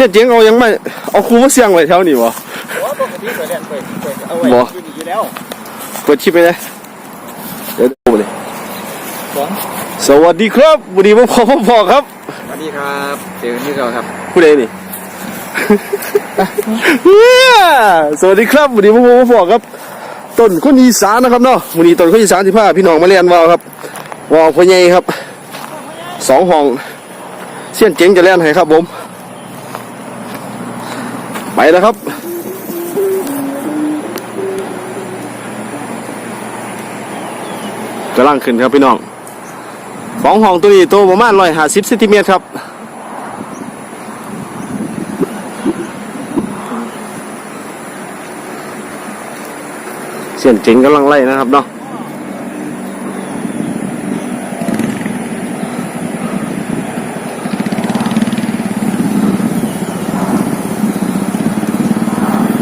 สียเจ๋งเอายังไม่เอาครูมาเสียงไว้แถวนี้บ่โอ้ปกติเปิดเล่นเปิดเปิดเอาไว้บ่ที่นี่อยู่แล้วเปิดคลิปไปเลยเดี๋ยวดูเลยสองสวัสดีครับวันนี้ผมขอพ่อพ่อครับสวัสดีครับเจอกันที่เราครับผู้ใดนี่เฮียสวัสดีครับวันนี้ผมพ่อพ่อครับต้นคนอีสานนะครับเนาะวันนี้ต้นคนอีสานที่พาพี่น้องมาเรียนว่าวครับว่าวพ่อใหญ่ครับสองห้องเสี้ยนเจ๋งจะเล่นให้ครับผม ไปแล้วครับกำลังขึ้นครับพี่น้องสองห้องตัวนี้โตวประมาณร้อยห้าสิบเซนติเมตรครับเสียนเจ๋งกำลังไล่นะครับเนาะ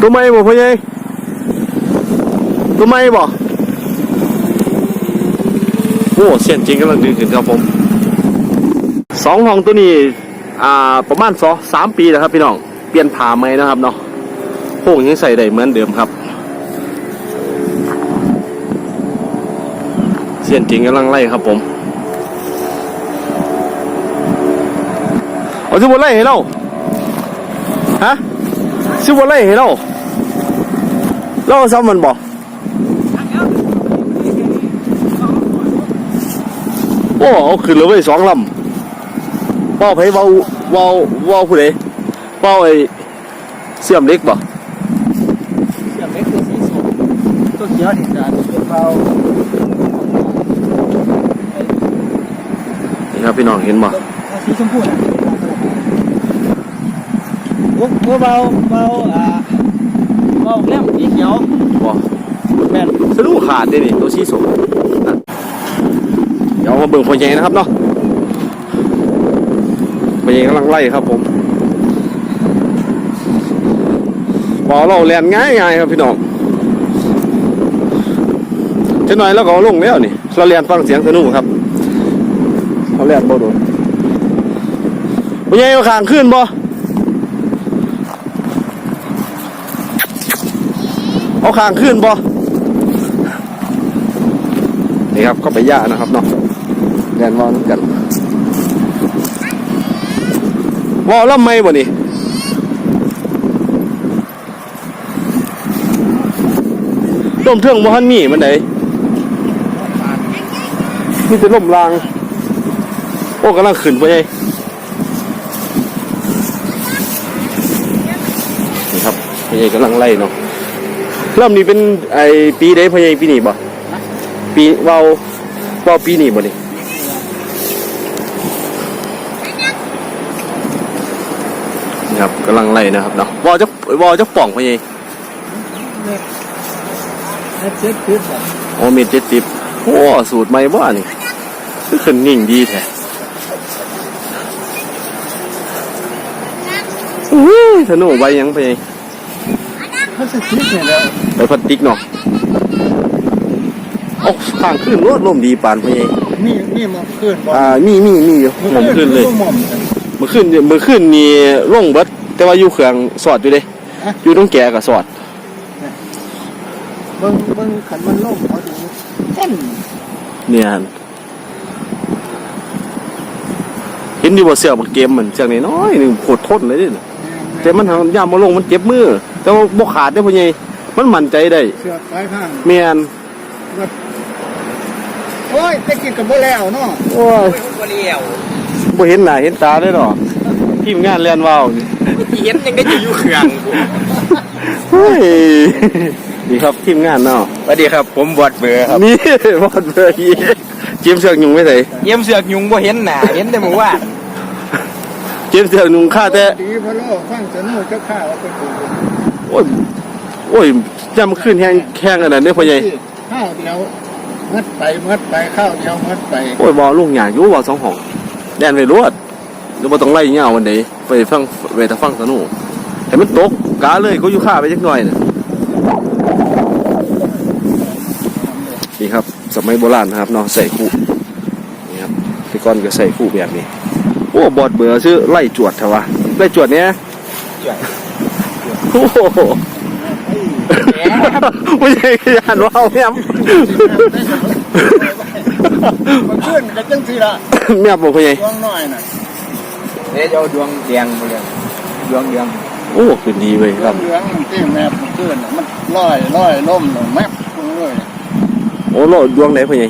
ตัวไม่บอกพ่อใหญ่ตัวไม่บอกโอ้เสียนจริงกำลังดึงขึ้นครับผมสองห้องตัวนี้อ่าประมาณสองสามปีแล้วครับพี่น้องเปลี่ยนผ่าไหมนะครับเนาะโค้งยังใส่ได้เหมือนเดิมครับเสียนจริงกำลังไล่ครับผมเอาชื่อว่าไล่ให้เราฮะชื่อว่าไล่ให้เรา เราซ้ำมันบอกโอ้เอาขึ้นเลยเว้ยสองลำเว้าไผเว้าเว้าเว้าผู้ใดเว้าไอ้เสียมเล็กบ่เสียงเล็กตัวสีส้มตัวเขียวนี่จะเป็นเบานี่ครับพี่น้องเห็นบ่สีชมพูนะโอ้โหเบาเบาอ่า เบาเล่มสีเขียวบ่แม่นสะดุ้งขาดเด้นี่ตัวชี้สมนั่นเดี๋ยวมาเบิ่งพ่อใหญ่นะครับเนาะพ่อใหญ่กำลังไล่ครับผมบอเราแลนง่ายง่ายๆครับพี่น้องเจะหน่อยแล้วก็เอาลงแล้วนี่ เราเรียนฟังเสียงสนุกครับเราเรียนบ่โดนพ่อใหญ่เอาขางขึ้นบ่ เอาขางขึ้นบ่นี่ครับก็ไปย่านะครับเนาะแดนวอลกันวอลล่ำไม่บ่นี่ล่มเทื่องบ่ฮันมีมันไหนมีแต่ล่มราง โอ้กำลังขึ้นไปไงนี่ครับพยายกำลังไล่เนาะ ลำนี้เป็นไอปีใดพยายปีนี้บ่ปีเวาเวาปีนี้บ่นี่นี่ครับกำลังไล่นะครับเนาะวอจะวอจะป่องพะยัยเล็กเจ็ดสิบอะโอเมตรเจ็ดสิบโอ้สูตรใหม่บ่นี่คือขึ้นนิ่งดีแท้อุ้ยธนูใบยังพะยัย เขาจะคิดเนี่ยแล้วใบพลาสติกเนาะโอ้ข้างขึ้นรถลมดีปานพะยัยนี่นี่มันขึ้นบ่อ่ามีมีมีอยู่หมขึ้นเลยม่อมเมื่อคืนนี่ยเมื่อคืนนี่ล่งเบิดแต่ว่าอยู่เครื่องสอดอยู่เด้อยู่ตรงแก่กับสอดเบิ่งเบิ่งขันมันล่มเขาดูต้นเนี่ยเห็นอยู่ว่าเสือกบักเกมมันเสือกนี่น้อยหนึ่งโคตรทนเลยเด้น่ะแต่มันทำยามมาลงมันเจ็บมือแต่ว่าบ่ขาดได้อพ่อใหญ่มันมั่นใจได้เสือกสายข้างแม่นโอ้ยแต่กินกับบ่แล้วเนาะโอ้ยบ่แล้วบ่เห็นหน้าเห็นตาได้ดอกทีมงานแล่นว่าวนี่ เห็นยังได้อยู่เครื่องเฮ้ยนี่ครับทีมงานเนาะสวัสดีครับ ผมบอดเบอร์ครับนี่ บอดเบอร์อีเจียมเสือกยุงไม่ใส่เยี่ยมเสือกยุงบ่เห็นหน้าเห็นแต่หมู่ว่าเจียมเสือกยุงฆ่าแต่ดีพะโลฟังสนุกเจ้าข้าว่าเป็นผู้ โอ้ยโอ้ยจำขึ้นแห้งแห้งขนาดนี้พ่อใหญ่ข้าวเดียวมัดไปมัดไปข้าวเดียวมัดไปโอ้ยบอลูกหยาอยู่บอสองห้องแดนไปรวดหรือว่าต้องไล่เงาวันใดไปฟังไปแต่ฟังสนุกแต่มันตกกาเลยเขาอยู่ข้าไปจักหน่อยน่ะนี่ครับ สมัยโบราณนะครับเนาะใส่คู่นี่ครับพี่ก้อนก็ใส่คู่แบบนี้โอ้บอดเบื่อซื้อไล่จวดเถอะวะไล่จวดเนี้ยจ่อย โอ้โหไม่ใช่ขยันว่าวแม่มมันขึ้นกันจังทีละแม่บอกพ่อใหญ่ดวงน้อยน่ะเดี๋ยวเอาดวงแดงมาเลยดวงแดงโอ้คืนดีเว้ยดควรับงเหลืองมันที่แมบมันขึ้นน่ะมันลอยลอยล่มลงแมบลงเลยโอ้โลดดวงไหนพ่อใหญ่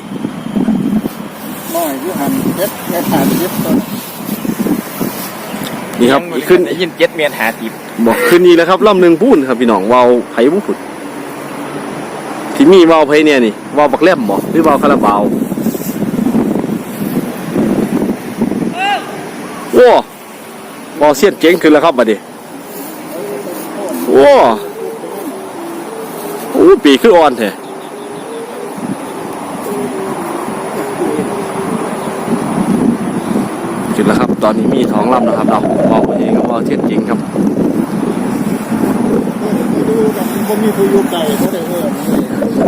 ลอยอยู่หันเจ็ดเจ็ดหันเจ็ดต้น นี่ครับขึ้นได้ยินเจ็ดเมียนหาติบบอกขึ้นนี่แล้วครับลำหนึ่งพูนครับพี่น้องวาวไผ่บุผุดที่มีวาวไผ่เนี่ยนี่วาวบักแลมบอกหรือวาวคาราบาวโอ้วาวเสียดเจ๋งขึ้นแล้วครับบัดนี้โอ้โอ้ปีคืออ่อนแท้ขึ้นแล้วครับ ตอนนี้มีท้องลำแล้วครับเนาะวาวไผ่กับวาวเสียดเจ๋งครับดูกันบ่มีผู้อยู่ไกลก็ได้เออ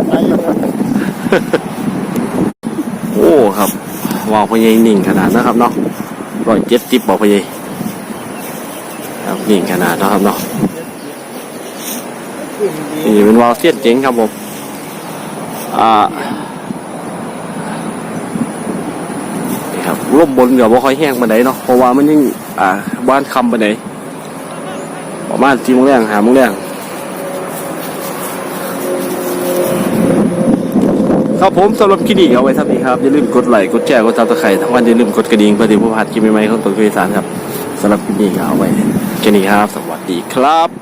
ไปอยู่โอ้ครับวาวพญายนิ่งขนาดนะครับเนาะร้อยเจ็ดติบบอกพญายครับนิ่งขนาดเนาะครับเนาะนี่เป็นวาวเสียนเจ๋งครับผมอ่า นี่ครับร่มบนกับว่าค่อยแห้งมาไหนเนาะเพราะว่ามันยังอ่าบ้านคำมาไหนประมาณสี่โมงแรงหาโมงแรงครับผมสำหรับคลิปนี้เอาไว้ท่านี้ครับ อย่าลืมกดไลค์กดแชร์กดซับสไครต์ทั้งวันอย่าลืมกดกระดิ่งเพื่อที่ผู้พัดคลิปใหม่ๆของตัวคุยสารครับสำหรับคลิปนี้เอาไว้แค่นี้ครับ สวัสดีครับ